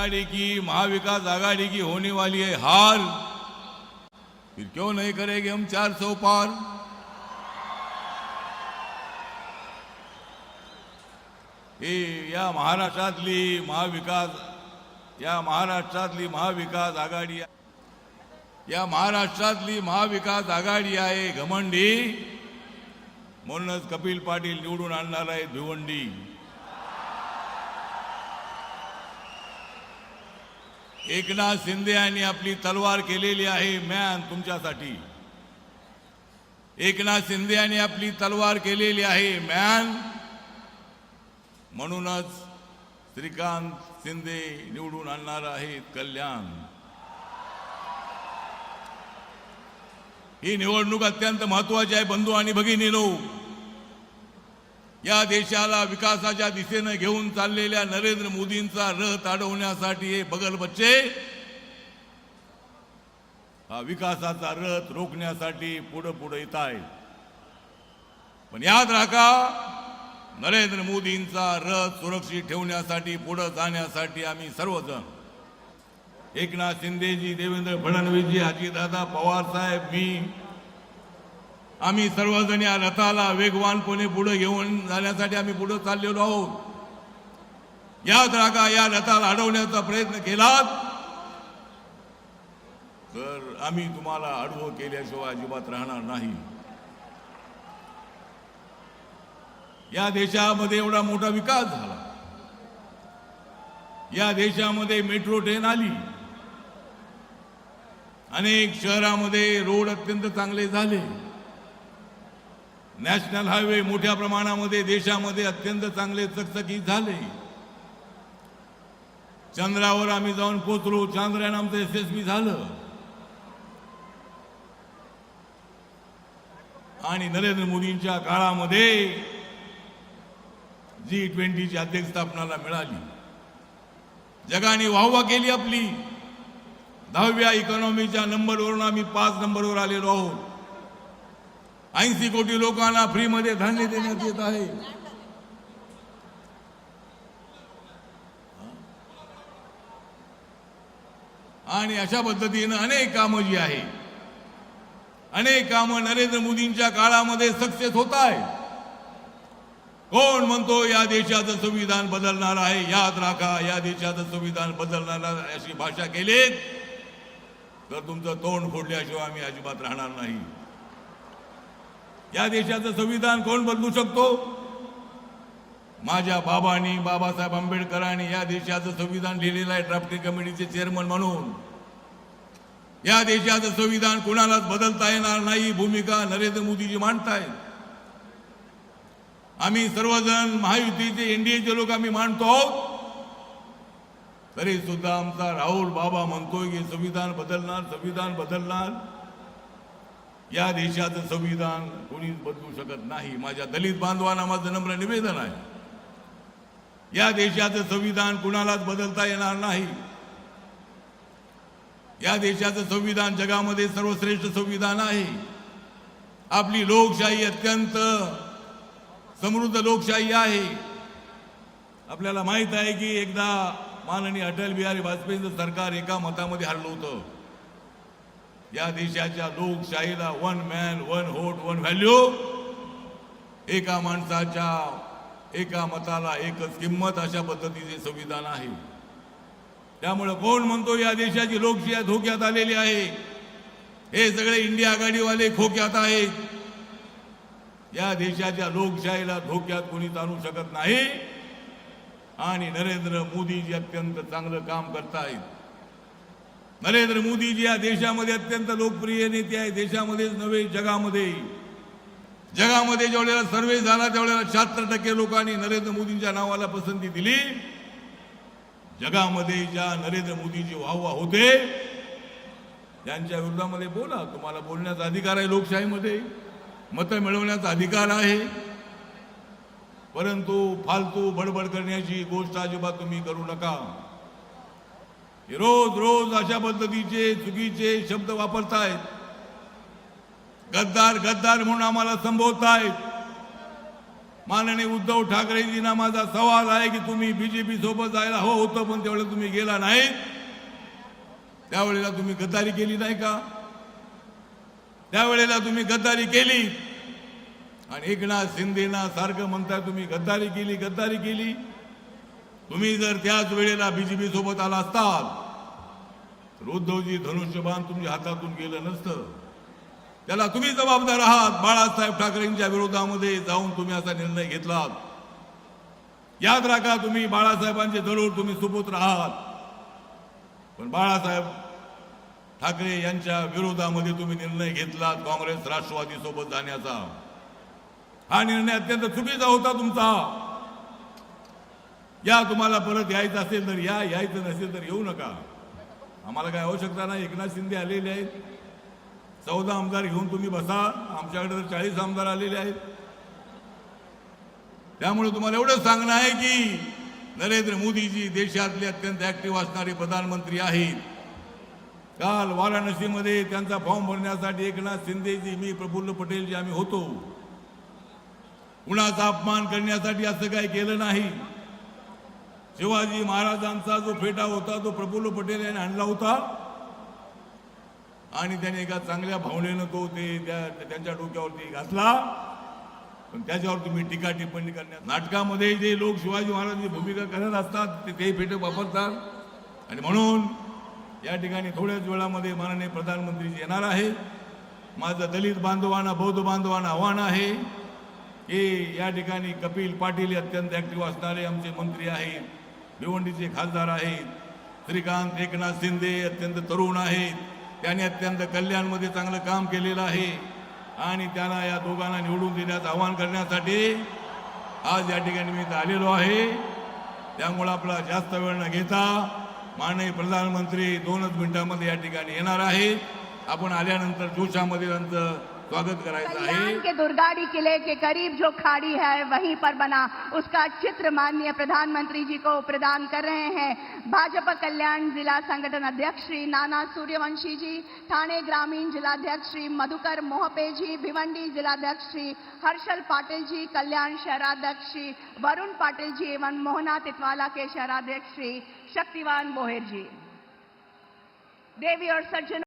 आघाड़ी की महाविकास आघाड़ी की होने वाली है हार. फिर क्यों नहीं करेंगे हम चार पार? हे या महाराष्ट्रातली महाविकास या महाराष्ट्रातली महाविकास आघाडी या महाराष्ट्रातली महाविकास आघाडी आहे घमंडी. म्हणूनच कपिल पाटील निवडून आणणार आहे भिवंडी. एकनाथ शिंदे यांनी आपली तलवार केलेली आहे मॅन तुमच्यासाठी. एकनाथ शिंदे यांनी आपली तलवार केलेली आहे मॅन म्हणूनच श्रीकांत शिंदे निवडून आणणार आहेत कल्याण. ही निवडणूक अत्यंत महत्वाची आहे बंधू आणि भगिनीनो. या देशाला विकासाच्या दिशेनं घेऊन चाललेल्या नरेंद्र मोदींचा रथ अडवण्यासाठी हे बगल बच्चे हा विकासाचा रथ रोखण्यासाठी पुढं पुढं येत आहे. पण याद राखा नरेंद्र मोदींचा रथ सुरक्षित ठेवण्यासाठी पुढं जाण्यासाठी आम्ही सर्वजण एकनाथ शिंदेजी देवेंद्र फडणवीसजी अजितदादा पवार साहेब मी आम्ही सर्वजण या रथाला वेगवानपणे पुढे घेऊन जाण्यासाठी आम्ही पुढे चाललेलो आहोत. या रागा या रथाला अडवण्याचा प्रयत्न केलात. तर आम्ही तुम्हाला अडवं केल्याशिवाय अजिबात राहणार नाही. या देशामध्ये एवढा मोठा विकास झाला. या देशामध्ये मेट्रो ट्रेन आली. अनेक शहरामध्ये रोड अत्यंत चांगले झाले. नॅशनल हायवे मोठ्या प्रमाणामध्ये देशामध्ये अत्यंत चांगले चकचकीत झाले. चंद्रावर आम्ही जाऊन पोचलो चांद्रयान आमचं यशस्वी झालं. आणि नरेंद्र मोदींच्या काळामध्ये जी ट्वेंटीची अध्यक्षस्थापनाला मिळाली. जगाने वाहवा केली आपली. दहाव्या इकॉनॉमीच्या नंबरवरून आम्ही पाच नंबरवर आलेलो आहोत. ऐंशी कोटी लोकांना फ्रीमध्ये धान्य देण्यात येत आहे. आणि अशा पद्धतीनं अनेक कामं जी आहे अनेक कामं नरेंद्र मोदींच्या काळामध्ये सक्सेस होत आहे कोण म्हणतो या देशाचं संविधान बदलणार आहे? याद राखा या देशाचं संविधान बदलणार आहे अशी भाषा केलीत तर तुमचं तोंड फोडल्याशिवाय आम्ही अजिबात राहणार नाही. या देशाचं संविधान कोण बदलू शकतो? माझ्या बाबांनी बाबासाहेब आंबेडकरांनी या देशाचं संविधान लिहिलेलं आहे ड्राफ्टिंग कमिटीचे चेअरमन म्हणून. या देशाचं संविधान कुणालाच बदलता येणार नाही भूमिका नरेंद्र मोदीजी मांडतायत. आम्ही सर्वजण महायुतीचे एनडीएचे लोक आम्ही मांडतो आहोत. तरी सुद्धा आमचा राहुल बाबा म्हणतोय की संविधान बदलणार संविधान बदलणार. या देशाचं संविधान कोणीच बदलू शकत नाही. माझ्या दलित बांधवांना माझं नम्र निवेदन आहे. या देशाचं संविधान कुणालाच बदलता येणार नाही. या देशाचं संविधान जगामध्ये सर्वश्रेष्ठ संविधान आहे. आपली लोकशाही अत्यंत समृद्ध लोकशाही आहे. आपल्याला माहीत आहे की एकदा माननीय अटल बिहारी वाजपेयींचं सरकार एका मतामध्ये हरलं होतं. या देशाच्या लोकशाहीला one man one vote one value एका माणसाच्या एका मताला एकच किंमत अशा पद्धतीचे संविधान आहे. त्यामुळे कोण म्हणतो या देशाची लोकशाही धोक्यात आलेली आहे? हे सगळे इंडिया आघाडीवाले खोक्यात आहेत. या देशाच्या लोकशाहीला धोक्यात कोणीच आणू शकत नाही. आणि नरेंद्र मोदीजी अत्यंत चांगलं काम करतायत. नरेंद्र मोदीजी या देशामध्ये अत्यंत लोकप्रिय नेते आहे देशामध्येच नव्हे जगामध्ये. जगामध्ये जेवढ्याला सर्वे झाला त्यावेळेला शहात्तर टक्के लोकांनी नरेंद्र मोदींच्या नावाला पसंती दिली. जगामध्ये ज्या नरेंद्र मोदीजी वाहवा होते त्यांच्या विरोधामध्ये बोला. तुम्हाला बोलण्याचा अधिकार आहे लोकशाहीमध्ये. मतं मिळवण्याचा अधिकार आहे. परंतु फालतू बडबड करण्याची गोष्ट अजिबात तुम्ही करू नका. रोज रोज अशा पद्धतीचे चुकीचे शब्द वापरतायत. गद्दार गद्दार म्हणून आम्हाला संबोधतायत. माननीय उद्धव ठाकरेजींना माझा सवाल आहे की तुम्ही बीजेपी सोबत जायला हवं होतं पण त्यावेळेला तुम्ही गेला नाही. त्यावेळेला तुम्ही गद्दारी केली नाही का? त्यावेळेला तुम्ही गद्दारी केली. आणि एकनाथ शिंदेना सारखं म्हणताय तुम्ही गद्दारी केली गद्दारी केली. तुम्ही जर त्याच वेळेला बीजेपी सोबत आला असतात उद्धवजी धनुष्यबाण तुमच्या हातातून गेलं नसतं. त्याला तुम्ही जबाबदार आहात. बाळासाहेब ठाकरेंच्या विरोधामध्ये जाऊन तुम्ही असा निर्णय घेतलात. याद राखा तुम्ही बाळासाहेबांचे जरूर तुम्ही सुपुत्र आहात. पण बाळासाहेब ठाकरे यांच्या विरोधामध्ये तुम्ही निर्णय घेतलात काँग्रेस राष्ट्रवादी सोबत जाण्याचा. हा निर्णय अत्यंत चुकीचा होता तुमचा. या तुम्हाला परत यायचं असेल तर या यायचं नसेल तर येऊ नका. आम्हाला काय आवश्यकता नाही एकनाथ शिंदे आलेले आहेत. चौदा आमदार घेऊन तुम्ही बसा. आमच्याकडे तर चाळीस आमदार आलेले आहेत. त्यामुळे तुम्हाला एवढंच सांगणं आहे की नरेंद्र मोदीजी देशातले अत्यंत ऍक्टिव्ह असणारे प्रधानमंत्री आहेत. काल वाराणसीमध्ये त्यांचा फॉर्म भरण्यासाठी एकनाथ शिंदेजी मी प्रफुल्ल पटेलजी आम्ही होतो. कुणाचा अपमान करण्यासाठी असं काही केलं नाही. शिवाजी महाराजांचा जो फेटा होता तो प्रफुल्ल पटेल यांनी आणला होता. आणि त्याने एका चांगल्या भावनेनं तो ते त्या त्यांच्या डोक्यावरती घातला. पण त्याच्यावर तुम्ही टीका टिप्पणी करण्यात नाटकामध्ये जे लोक शिवाजी महाराजांची भूमिका करत असतात ते ते फेटे वापरतात. आणि म्हणून या ठिकाणी थोड्याच वेळामध्ये माननीय प्रधानमंत्रीजी येणार आहे. माझं दलित बांधवांना बौद्ध बांधवांना आव्हान आहे की या ठिकाणी कपिल पाटील हे अत्यंत ऍक्टिव्ह असणारे आमचे मंत्री आहेत. भिवंडीचे खासदार आहेत. श्रीकांत एकनाथ शिंदे अत्यंत तरुण आहेत. त्यांनी अत्यंत कल्याणमध्ये चांगलं काम केलेलं आहे. आणि त्यांना या दोघांना निवडून देण्याचं आवाहन करण्यासाठी आज या ठिकाणी मी आलेलो आहे. त्यामुळं आपला जास्त वेळ न घेता माननीय प्रधानमंत्री दोनच मिनिटांमध्ये या ठिकाणी येणार आहेत. आपण आल्यानंतर जोशामध्ये त्यांचं स्वागत करायचं आहे के दुर्गाड़ी किले के करीब जो खाड़ी है, वहीं पर बना उसका चित्र माननीय प्रधानमंत्री जी को प्रदान कर रहे हैं। भाजपा कल्याण जिला संगठन अध्यक्ष श्री नाना सूर्यवंशी जी, ठाणे ग्रामीण जिलाध्यक्ष श्री मधुकर मोहपे जी, भिवंडी जिलाध्यक्ष श्री हर्षल पाटिल जी, कल्याण शहराध्यक्ष श्री वरुण पाटिल जी एवं मोहना तितवाला के शहराध्यक्ष श्री शक्तिवान बोहेर जी। देवी और सज्जन